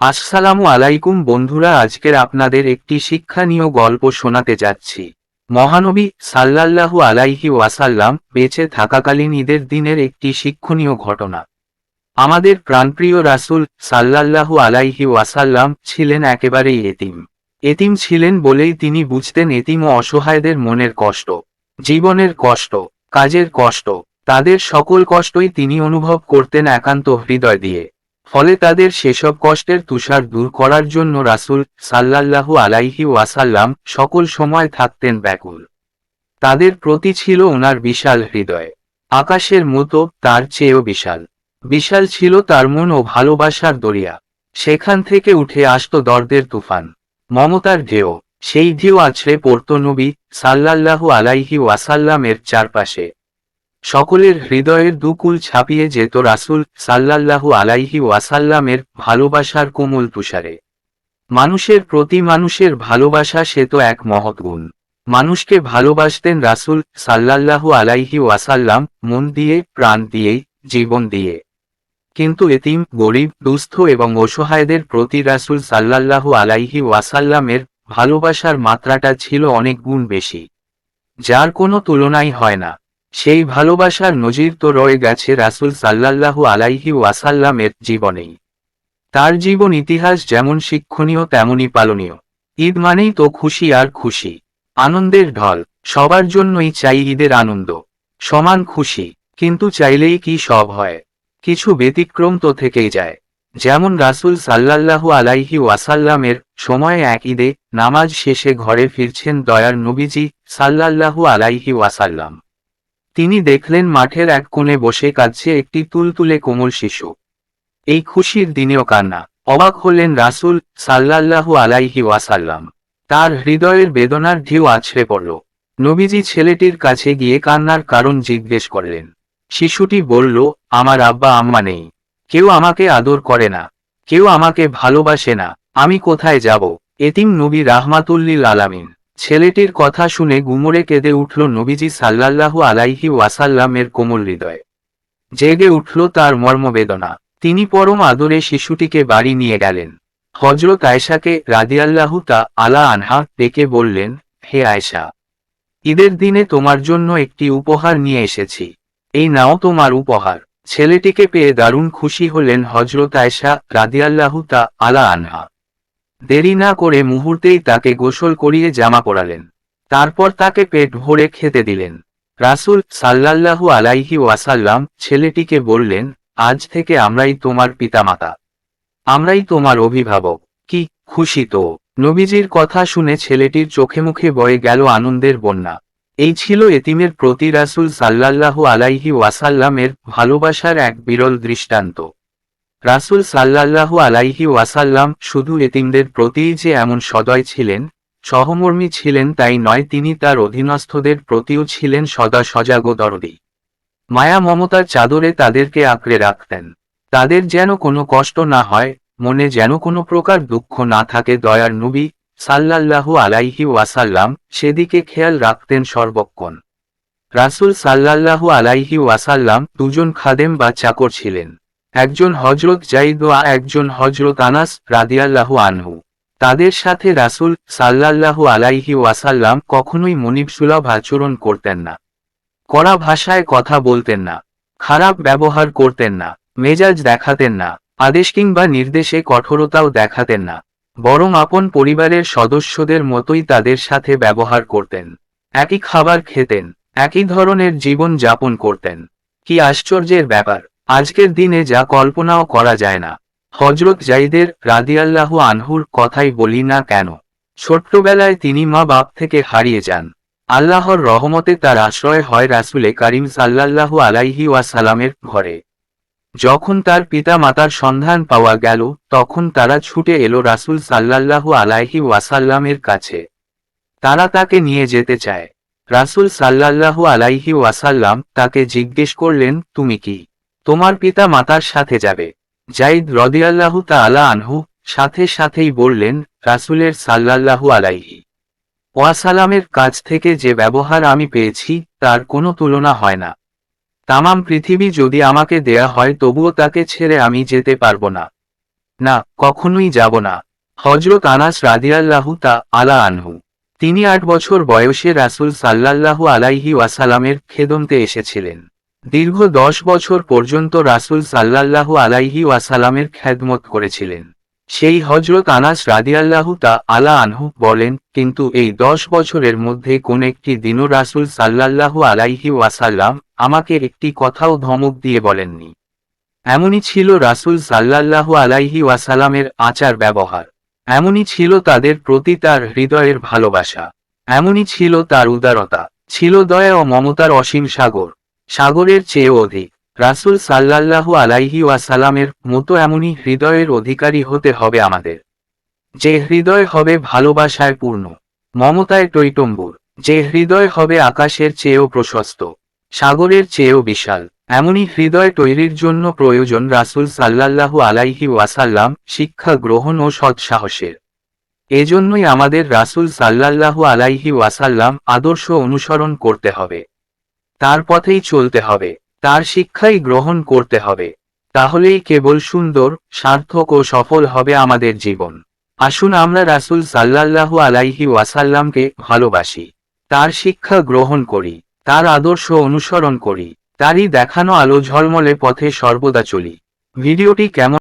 আসসালামু আলাইকুম বন্ধুরা, আজকের আপনাদের একটি শিক্ষণীয় গল্প শোনাতে যাচ্ছি। মহানবী সাল্লাল্লাহু আলাইহি ওয়াসাল্লাম বেঁচে থাকাকালীন ঈদের দিনের একটি শিক্ষণীয় ঘটনা। আমাদের প্রাণপ্রিয় রাসূল সাল্লাল্লাহু আলাইহি ওয়াসাল্লাম ছিলেন একেবারেই এতিম। এতিম ছিলেন বলেই তিনি বুঝতেন এতিম ও অসহায়দের মনের কষ্ট, জীবনের কষ্ট, কাজের কষ্ট, তাদের সকল কষ্টই তিনি অনুভব করতেন একান্ত হৃদয় দিয়ে। ফলে তাদের সেসব কষ্টের তুষার দূর করার জন্য রাসূল সাল্লাল্লাহু আলাইহি ওয়াসাল্লাম সকল সময় থাকতেন ব্যাকুল। তাদের প্রতি ছিল ওনার বিশাল হৃদয়। আকাশের মতো, তার চেয়েও বিশাল। বিশাল ছিল তার মন ও ভালোবাসার দরিয়া। সেখান থেকে উঠে আসত দর্দের তুফান। মমতার ঢেউ। সেই ঢেউ আছড়ে পড়ত নবী সাল্লাল্লাহু আলাইহি ওয়াসাল্লামের চারপাশে। সকলের হৃদয়ের দুকুল ছাপিয়ে যেত রাসূল সাল্লাল্লাহু আলাইহি ওয়াসাল্লামের ভালোবাসার কোমল তুষারে। মানুষের প্রতি মানুষের ভালোবাসা সে তো এক মহৎ গুণ। মানুষকে ভালোবাসতেন রাসূল সাল্লাল্লাহু আলাইহি ওয়াসাল্লাম মন দিয়ে, প্রাণ দিয়ে জীবন দিয়ে। কিন্তু এতিম, গরিব, দুস্থ এবং অসহায়দের প্রতি রাসূল সাল্লাল্লাহু আলাইহি ওয়াসাল্লামের ভালোবাসার মাত্রাটা ছিল অনেক গুণ বেশি। যার কোনো তুলনাই হয় না। সেই ভালোবাসার নজির তো রয়ে গেছে রাসূল সাল্লাল্লাহু আলাইহি ওয়াসাল্লামের জীবনেই। তার জীবন ইতিহাস যেমন শিক্ষণীয়, তেমনই পালনীয়। ঈদ মানেই তো খুশি আর খুশি। আনন্দের ঢল, সবার জন্যই চাই ঈদের আনন্দ। সমান খুশি, কিন্তু চাইলেই কি সব হয়? কিছু ব্যতিক্রম তো থেকেই যায়। যেমন রাসূল সাল্লাল্লাহু আলাইহি ওয়াসাল্লামের সময়ে এক ঈদে নামাজ শেষে ঘরে ফিরছেন দয়ার নবীজি সাল্লাল্লাহু আলাইহি ওয়াসাল্লাম। তিনি দেখলেন মাঠের এক কোণে বসে কাঁদছে একটি তুলতুলে কোমল শিশু। এই খুশির দিনেও কান্না। অবাক হলেন রাসূল সাল্লাল্লাহু আলাইহি ওয়াসাল্লাম। তার হৃদয়ের বেদনার ঢেউ আছড়ে পড়ল। নবীজি ছেলেটির কাছে গিয়ে কান্নার কারণ জিজ্ঞেস করলেন। শিশুটি বলল, আমার আব্বা আম্মা নেই। কেউ আমাকে আদর করে না। কেউ আমাকে ভালোবাসে না। আমি কোথায় যাব? এতিম নবী রাহমাতুল্লিল আলামিন। ছেলেটির কথা শুনে গুমরে কেঁদে উঠল নবীজি সাল্লাল্লাহু আলাইহি ওয়াসাল্লামের কোমল হৃদয়। জেগে উঠল তার মর্মবেদনা। তিনি পরম আদরে শিশুটিকে বাড়ি নিয়ে গেলেন। হজরত আয়সাকে রাদিয়াল্লাহু তা আলা আনহা ডেকে বললেন, হে আয়সা ঈদের দিনে তোমার জন্য একটি উপহার নিয়ে এসেছি। এই নাও তোমার উপহার। ছেলেটিকে পেয়ে দারুণ খুশি হলেন হজরত আয়সা রাদিয়াল্লাহু তা আলা আনহা। দেরি না করে মুহূর্তেই তাকে গোসল করিয়ে জামা পরালেন। তারপর তাকে পেট ভরে খেতে দিলেন। রাসূল সাল্লাল্লাহু আলাইহি ওয়াসাল্লাম ছেলেটিকে বললেন, আজ থেকে আমরাই তোমার পিতামাতা। আমরাই তোমার অভিভাবক। কি খুশি তো। নবীজির কথা শুনে ছেলেটির চোখে মুখে বয়ে গেল আনন্দের বন্যা। এই ছিল এতিমের প্রতি রাসূল সাল্লাল্লাহু আলাইহি ওয়াসাল্লামের ভালোবাসার এক বিরল দৃষ্টান্ত। রাসূল সাল্লাল্লাহু আলাইহি ওয়াসাল্লাম শুধু এতিমদের প্রতিই যে এমন সদয় ছিলেন, সহমর্মী ছিলেন তাই নয়, তিনি তার অধীনস্থদের প্রতিও ছিলেন সদা সজাগ দরদি। মায়া মমতার চাদরে তাদেরকে আঁকড়ে রাখতেন। তাদের যেন কোনো কষ্ট না হয়, মনে যেন কোনো প্রকার দুঃখ না থাকে। দয়ার নবী সাল্লাল্লাহু আলাইহি ওয়াসাল্লাম সেদিকে খেয়াল রাখতেন সর্বক্ষণ। রাসূল সাল্লাল্লাহু আলাইহি ওয়াসাল্লাম দুজন খাদেম বা চাকর ছিলেন। একজন হজরত জাইদ ও একজন হজরত আনাস রাদিয়াল্লাহু আনহু। তাদের সাথে রাসূল সাল্লাল্লাহু আলাইহি ওয়াসাল্লাম কখনোই মনিবসুলভ আচরণ করতেন না। কড়া ভাষায় কথা বলতেন না, খারাপ ব্যবহার করতেন না, মেজাজ দেখাতেন না, আদেশ কিংবা নির্দেশে কঠোরতাও দেখাতেন না, বরং আপন পরিবারের সদস্যদের মতোই তাদের সাথে ব্যবহার করতেন, একই খাবার খেতেন, একই ধরনের জীবন যাপন করতেন। কি আশ্চর্যের ব্যাপার! আজকের দিনে যা কল্পনাও করা যায় না। হজরত জাইদের রাদিয়াল্লাহু আনহুর কথাই বলি না কেন? ছোট্টবেলায় তিনি মা বাপ থেকে হারিয়ে যান। আল্লাহর রহমতে তার আশ্রয় হয় রাসুলে কারিম সাল্লাল্লাহু আলাইহি ওয়াসালামের ঘরে। যখন তার পিতা মাতার সন্ধান পাওয়া গেল, তখন তারা ছুটে এলো রাসুল সাল্লাল্লাহু আলাইহি ওয়াসাল্লামের কাছে। তারা তাকে নিয়ে যেতে চায়। রাসুল সাল্লাল্লাহু আলাইহি ওয়াসাল্লাম তাকে জিজ্ঞেস করলেন, তুমি কি? তোমার পিতা মাতার সাথে যাবে। জাইদ রদিয়াল্লাহু তাআলা আনহু সাথে সাথেই বললেন, রাসুলের সাল্লাল্লাহু আলাইহি। ওয়াসালামের কাছ থেকে যে ব্যবহার আমি পেয়েছি, তার কোনো তুলনা হয় না। তামাম পৃথিবী যদি আমাকে দেয়া হয়, তবুও তাকে ছেড়ে আমি যেতে পারব না। না, কখনোই যাব না। হজরত আনাস রাদিয়াল্লাহু তা আলা আনহু, তিনি আট বছর বয়সে রাসূল সাল্লাল্লাহু আলাইহি ওয়াসালামের খেদমতে এসেছিলেন। দীর্ঘ দশ বছর পর্যন্ত রাসূল সাল্লাল্লাহু আলাইহি ওয়াসালামের খেদমত করেছিলেন। সেই হজরত আনাস রাদিয়াল্লাহু তা আলা আনহু বলেন, কিন্তু এই দশ বছরের মধ্যে কোন একটি দিনও রাসূল সাল্লাল্লাহু আলাইহি ওয়াসাল্লাম আমাকে একটি কথাও ধমক দিয়ে বলেননি। এমনই ছিল রাসূল সাল্লাল্লাহু আলাইহি ওয়াসালামের আচার ব্যবহার। এমনই ছিল তাদের প্রতি তার হৃদয়ের ভালোবাসা। এমনই ছিল তার উদারতা। ছিল দয়া ও মমতার অসীম সাগর। সাগরের চেয়েও অধিক। রাসূল সাল্লাল্লাহু আলাইহি ওয়াসালামের মতো এমনই হৃদয়ের অধিকারী হতে হবে আমাদের। যে হৃদয় হবে ভালোবাসায় পূর্ণ, মমতায় টৈটম্বুর যে হৃদয় হবে আকাশের চেয়েও প্রশস্ত, সাগরের চেয়েও বিশাল। এমনই হৃদয় তৈরির জন্য প্রয়োজন রাসূল সাল্লাল্লাহু আলাইহি ওয়াসাল্লাম শিক্ষা গ্রহণ ও সৎসাহসের এজন্যই আমাদের রাসূল সাল্লাল্লাহু আলাইহি ওয়াসাল্লাম আদর্শ অনুসরণ করতে হবে। তার পথেই চলতে হবে, তার শিক্ষাই গ্রহণ করতে হবে। তাহলেই কেবল সুন্দর, সার্থক ও সফল হবে আমাদের জীবন। আসুন আমরা রাসূল সাল্লাল্লাহু আলাইহি ওয়াসাল্লামকে ভালোবাসি। তার শিক্ষা গ্রহণ করি, তার আদর্শ অনুসরণ করি, তারই দেখানো আলো ঝলমলে পথে সর্বদা চলি। ভিডিওটি কেমন